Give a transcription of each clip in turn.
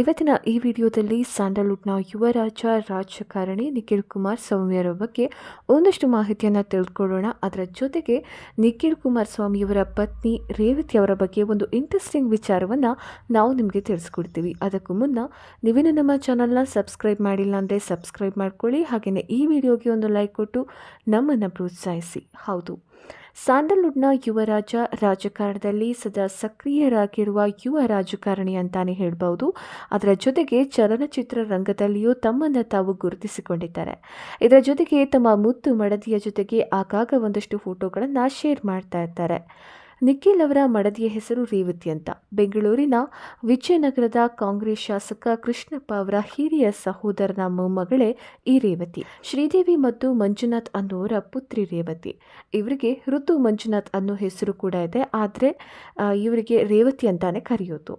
ಇವತ್ತಿನ ಈ ವಿಡಿಯೋದಲ್ಲಿ ಸ್ಯಾಂಡಲ್ವುಡ್ನ ಯುವ ರಾಜ ರಾಜಕಾರಣಿ ನಿಖಿಲ್ ಕುಮಾರ್ ಸ್ವಾಮಿಯವರ ಬಗ್ಗೆ ಒಂದಷ್ಟು ಮಾಹಿತಿಯನ್ನು ತಿಳ್ಕೊಳ್ಳೋಣ. ಅದರ ಜೊತೆಗೆ ನಿಖಿಲ್ ಕುಮಾರ್ ಸ್ವಾಮಿಯವರ ಪತ್ನಿ ರೇವತಿ ಅವರ ಬಗ್ಗೆ ಒಂದು ಇಂಟ್ರೆಸ್ಟಿಂಗ್ ವಿಚಾರವನ್ನು ನಾವು ನಿಮಗೆ ತಿಳಿಸ್ಕೊಡ್ತೀವಿ. ಅದಕ್ಕೂ ಮುನ್ನ ನೀವಿನ ನಮ್ಮ ಚಾನಲ್ನ ಸಬ್ಸ್ಕ್ರೈಬ್ ಮಾಡಿಲ್ಲ ಅಂದರೆ ಸಬ್ಸ್ಕ್ರೈಬ್ ಮಾಡ್ಕೊಳ್ಳಿ. ಹಾಗೆಯೇ ಈ ವಿಡಿಯೋಗೆ ಒಂದು ಲೈಕ್ ಕೊಟ್ಟು ನಮ್ಮನ್ನು ಪ್ರೋತ್ಸಾಹಿಸಿ. ಹೌದು. ಸ್ಯಾಂಡಲ್ವುಡ್ನ ಯುವರಾಜ ರಾಜಕಾರಣದಲ್ಲಿ ಸದಾ ಸಕ್ರಿಯರಾಗಿರುವ ಯುವ ರಾಜಕಾರಣಿ ಅಂತಾನೆ ಹೇಳ್ಬೋದು ಅದರ ಜೊತೆಗೆ ಚಲನಚಿತ್ರ ರಂಗದಲ್ಲಿಯೂ ತಮ್ಮನ್ನು ತಾವು ಗುರುತಿಸಿಕೊಂಡಿದ್ದಾರೆ. ಇದರ ಜೊತೆಗೆ ತಮ್ಮ ಮುದ್ದು ಮಡದಿಯ ಜೊತೆಗೆ ಆಗಾಗ ಒಂದಷ್ಟು ಫೋಟೋಗಳನ್ನು ಶೇರ್ ಮಾಡ್ತಾ ಇರ್ತಾರೆ ನಿಖಿಲ್ ಅವರ ಮಡದಿಯ ಹೆಸರು ರೇವತಿ ಅಂತ. ಬೆಂಗಳೂರಿನ ವಿಜಯನಗರದ ಕಾಂಗ್ರೆಸ್ ಶಾಸಕ ಕೃಷ್ಣಪ್ಪ ಅವರ ಹಿರಿಯ ಸಹೋದರನ ಮೊಮ್ಮಗಳೇ ಈ ರೇವತಿ. ಶ್ರೀದೇವಿ ಮತ್ತು ಮಂಜುನಾಥ್ ಅನ್ನುವರ ಪುತ್ರಿ ರೇವತಿ. ಇವರಿಗೆ ಋತು ಮಂಜುನಾಥ್ ಅನ್ನೋ ಹೆಸರು ಕೂಡ ಇದೆ. ಆದರೆ ಇವರಿಗೆ ರೇವತಿ ಅಂತಾನೆ ಕರೆಯೋದು.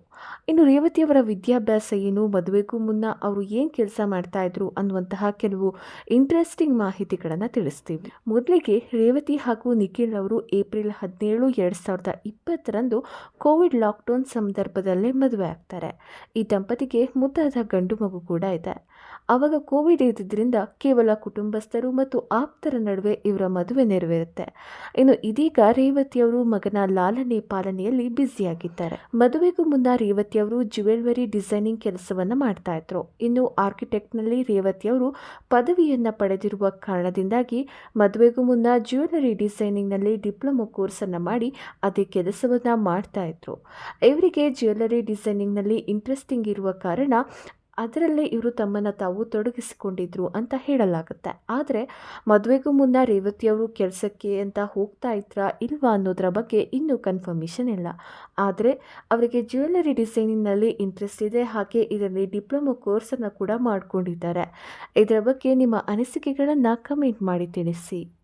ಇನ್ನು ರೇವತಿಯವರ ವಿದ್ಯಾಭ್ಯಾಸ ಏನು, ಮದುವೆಗೂ ಮುನ್ನ ಅವರು ಏನು ಕೆಲಸ ಮಾಡ್ತಾ ಇದ್ರು ಅನ್ನುವಂತಹ ಕೆಲವು ಇಂಟ್ರೆಸ್ಟಿಂಗ್ ಮಾಹಿತಿಗಳನ್ನು ತಿಳಿಸ್ತೀವಿ. ಮೊದಲಿಗೆ ರೇವತಿ ಹಾಗೂ ನಿಖಿಲ್ ಅವರು ಏಪ್ರಿಲ್ ಹದಿನೇಳು, ಎರಡು ಸಾವಿರದ ಇಪ್ಪತ್ತರಂದು ಕೋವಿಡ್ ಲಾಕ್ಡೌನ್ ಸಂದರ್ಭದಲ್ಲಿ ಮದುವೆ ಆಗ್ತಾರೆ. ಈ ದಂಪತಿಗೆ ಮುದ್ದಾದ ಗಂಡು ಮಗು ಕೂಡ ಇದೆ. ಆವಾಗ ಕೋವಿಡ್ ಇದ್ದಿದ್ದರಿಂದ ಕೇವಲ ಕುಟುಂಬಸ್ಥರು ಮತ್ತು ಆಪ್ತರ ನಡುವೆ ಇವರ ಮದುವೆ ನೆರವೇರುತ್ತೆ. ಇನ್ನು ಇದೀಗ ರೇವತಿಯವರು ಮಗನ ಲಾಲನೆ ಪಾಲನೆಯಲ್ಲಿ ಬ್ಯುಸಿಯಾಗಿದ್ದಾರೆ. ಮದುವೆಗೂ ಮುನ್ನ ರೇವತಿಯವರು ಜ್ಯುವೆಲ್ವರಿ ಡಿಸೈನಿಂಗ್ ಕೆಲಸವನ್ನು ಮಾಡ್ತಾ ಇದ್ರು. ಇನ್ನು ಆರ್ಕಿಟೆಕ್ಟ್ನಲ್ಲಿ ರೇವತಿಯವರು ಪದವಿಯನ್ನು ಪಡೆದಿರುವ ಕಾರಣದಿಂದಾಗಿ ಮದುವೆಗೂ ಮುನ್ನ ಜ್ಯುವೆಲರಿ ಡಿಸೈನಿಂಗ್ನಲ್ಲಿ ಡಿಪ್ಲೊಮೊ ಕೋರ್ಸನ್ನು ಮಾಡಿ ಅದೇ ಕೆಲಸವನ್ನು ಮಾಡ್ತಾ ಇದ್ರು. ಇವರಿಗೆ ಜ್ಯುವೆಲ್ಲರಿ ಡಿಸೈನಿಂಗ್ನಲ್ಲಿ ಇಂಟ್ರೆಸ್ಟಿಂಗ್ ಇರುವ ಕಾರಣ ಅದರಲ್ಲೇ ಇವರು ತಮ್ಮನ್ನು ತಾವು ತೊಡಗಿಸಿಕೊಂಡಿದ್ರು ಅಂತ ಹೇಳಲಾಗುತ್ತೆ. ಆದರೆ ಮದುವೆಗೂ ಮುನ್ನ ರೇವತಿಯವರು ಕೆಲಸಕ್ಕೆ ಅಂತ ಹೋಗ್ತಾ ಇದ್ರಾ ಇಲ್ವಾ ಅನ್ನೋದರ ಬಗ್ಗೆ ಇನ್ನೂ ಕನ್ಫರ್ಮೇಷನ್ ಇಲ್ಲ. ಆದರೆ ಅವರಿಗೆ ಜ್ಯುವೆಲ್ಲರಿ ಡಿಸೈನಿಂಗ್ನಲ್ಲಿ ಇಂಟ್ರೆಸ್ಟ್ ಇದೆ, ಹಾಗೆ ಇದರಲ್ಲಿ ಡಿಪ್ಲೊಮೊ ಕೋರ್ಸನ್ನು ಕೂಡ ಮಾಡಿಕೊಂಡಿದ್ದಾರೆ. ಇದರ ಬಗ್ಗೆ ನಿಮ್ಮ ಅನಿಸಿಕೆಗಳನ್ನು ಕಮೆಂಟ್ ಮಾಡಿ ತಿಳಿಸಿ.